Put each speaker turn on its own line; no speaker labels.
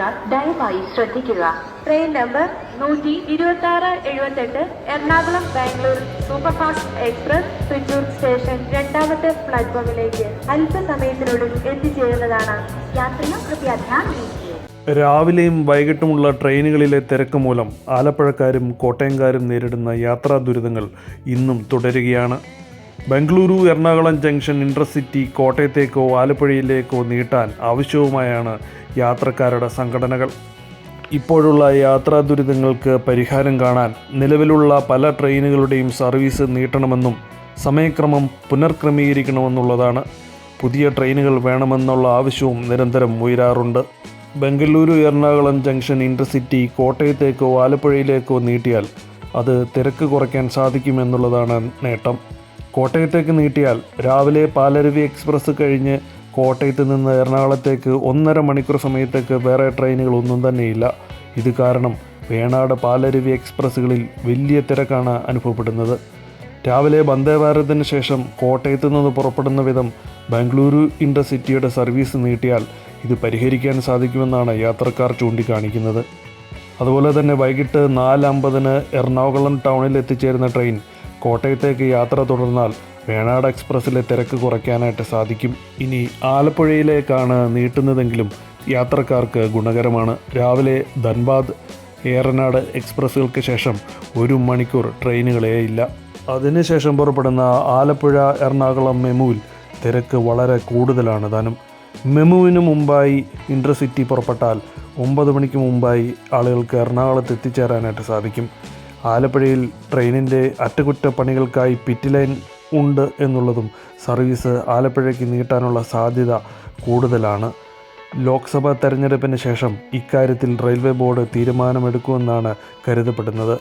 യാത്രക്കാർ ദയവായി ശ്രദ്ധിക്കുക. ട്രെയിൻ നമ്പർ നൂറ്റി ഇരുപത്തി ആറ് എഴുപത്തെട്ട് Ernakulam Bangalore superfast express Thrissur station രണ്ടാമത്തെ പ്ലാറ്റ്ഫോമിലേക്ക് അല്പസമയത്തിനുള്ളിൽ എത്തിച്ചേരുന്നതാണ്. യാത്രയും കൃപയ
രാവിലെയും വൈകിട്ടുമുള്ള ട്രെയിനുകളിലെ തിരക്ക് മൂലം ആലപ്പുഴക്കാരും കോട്ടയംകാരും നേരിടുന്ന യാത്രാ ദുരിതങ്ങൾ ഇന്നും തുടരുകയാണ്. ബംഗളൂരു എറണാകുളം ജംഗ്ഷൻ ഇന്റർസിറ്റി കോട്ടയത്തേക്കോ ആലപ്പുഴയിലേക്കോ നീട്ടാൻ ആവശ്യവുമായാണ് യാത്രക്കാരുടെ സംഘടനകൾ. ഇപ്പോഴുള്ള യാത്രാ ദുരിതങ്ങൾക്ക് പരിഹാരം കാണാൻ നിലവിലുള്ള പല ട്രെയിനുകളുടെയും സർവീസ് നീട്ടണമെന്നും സമയക്രമം പുനർക്രമീകരിക്കണമെന്നുള്ളതാണ് പുതിയ ട്രെയിനുകൾ വേണമെന്നുള്ള ആവശ്യവും നിരന്തരം ഉയരാറുണ്ട്. ബംഗളൂരു എറണാകുളം ജംഗ്ഷൻ ഇന്റർസിറ്റി കോട്ടയത്തേക്കോ ആലപ്പുഴയിലേക്കോ നീട്ടിയാൽ അത് തിരക്ക് കുറയ്ക്കാൻ സാധിക്കുമെന്നുള്ളതാണ് നേട്ടം. കോട്ടയത്തേക്ക് നീട്ടിയാൽ രാവിലെ പാലരുവി എക്സ്പ്രസ് കഴിഞ്ഞ് കോട്ടയത്ത് നിന്ന് എറണാകുളത്തേക്ക് ഒന്നര മണിക്കൂർ സമയത്തേക്ക് വേറെ ട്രെയിനുകളൊന്നും തന്നെയില്ല. ഇത് കാരണം വേണാട് പാലരുവി എക്സ്പ്രസ്സുകളിൽ വലിയ തിരക്കാണ് അനുഭവപ്പെടുന്നത്. രാവിലെ വന്ദേ ഭാരതിന് ശേഷം കോട്ടയത്ത് നിന്ന് പുറപ്പെടുന്ന വിധം ബാംഗ്ലൂരു ഇന്റർസിറ്റിയുടെ സർവീസ് നീട്ടിയാൽ ഇത് പരിഹരിക്കാൻ സാധിക്കുമെന്നാണ് യാത്രക്കാർ ചൂണ്ടിക്കാണിക്കുന്നത്. അതുപോലെ തന്നെ വൈകിട്ട് നാല് അമ്പതിന് എറണാകുളം ടൗണിൽ എത്തിച്ചേരുന്ന ട്രെയിൻ കോട്ടയത്തേക്ക് യാത്ര തുടർന്നാൽ വേണാട് എക്സ്പ്രസ്സിലെ തിരക്ക് കുറയ്ക്കാനായിട്ട് സാധിക്കും. ഇനി ആലപ്പുഴയിലേക്കാണ് നീട്ടുന്നതെങ്കിലും യാത്രക്കാർക്ക് ഗുണകരമാണ്. രാവിലെ ധൻബാദ് ഏറനാട് എക്സ്പ്രസ്സുകൾക്ക് ശേഷം ഒരു മണിക്കൂർ ട്രെയിനുകളേ ഇല്ല. അതിനുശേഷം പുറപ്പെടുന്ന ആലപ്പുഴ എറണാകുളം മെമുവിൽ തിരക്ക് വളരെ കൂടുതലാണ് താനും. മെമുവിന് മുമ്പായി ഇന്റർസിറ്റി പുറപ്പെട്ടാൽ ഒമ്പത് മണിക്ക് മുമ്പായി ആളുകൾക്ക് എറണാകുളത്ത് എത്തിച്ചേരാനായിട്ട് സാധിക്കും. ആലപ്പുഴയിൽ ട്രെയിനിന്റെ അറ്റകുറ്റപ്പണികൾക്കായി പിറ്റ് ലൈൻ ഉണ്ട് എന്നുള്ളതും സർവീസ് ആലപ്പുഴയ്ക്ക് നീട്ടാനുള്ള സാധ്യത കൂടുതലാണ്. ലോക്സഭാ തെരഞ്ഞെടുപ്പിന് ശേഷം ഇക്കാര്യത്തിൽ റെയിൽവേ ബോർഡ് തീരുമാനമെടുക്കുമെന്നാണ് കരുതപ്പെടുന്നത്.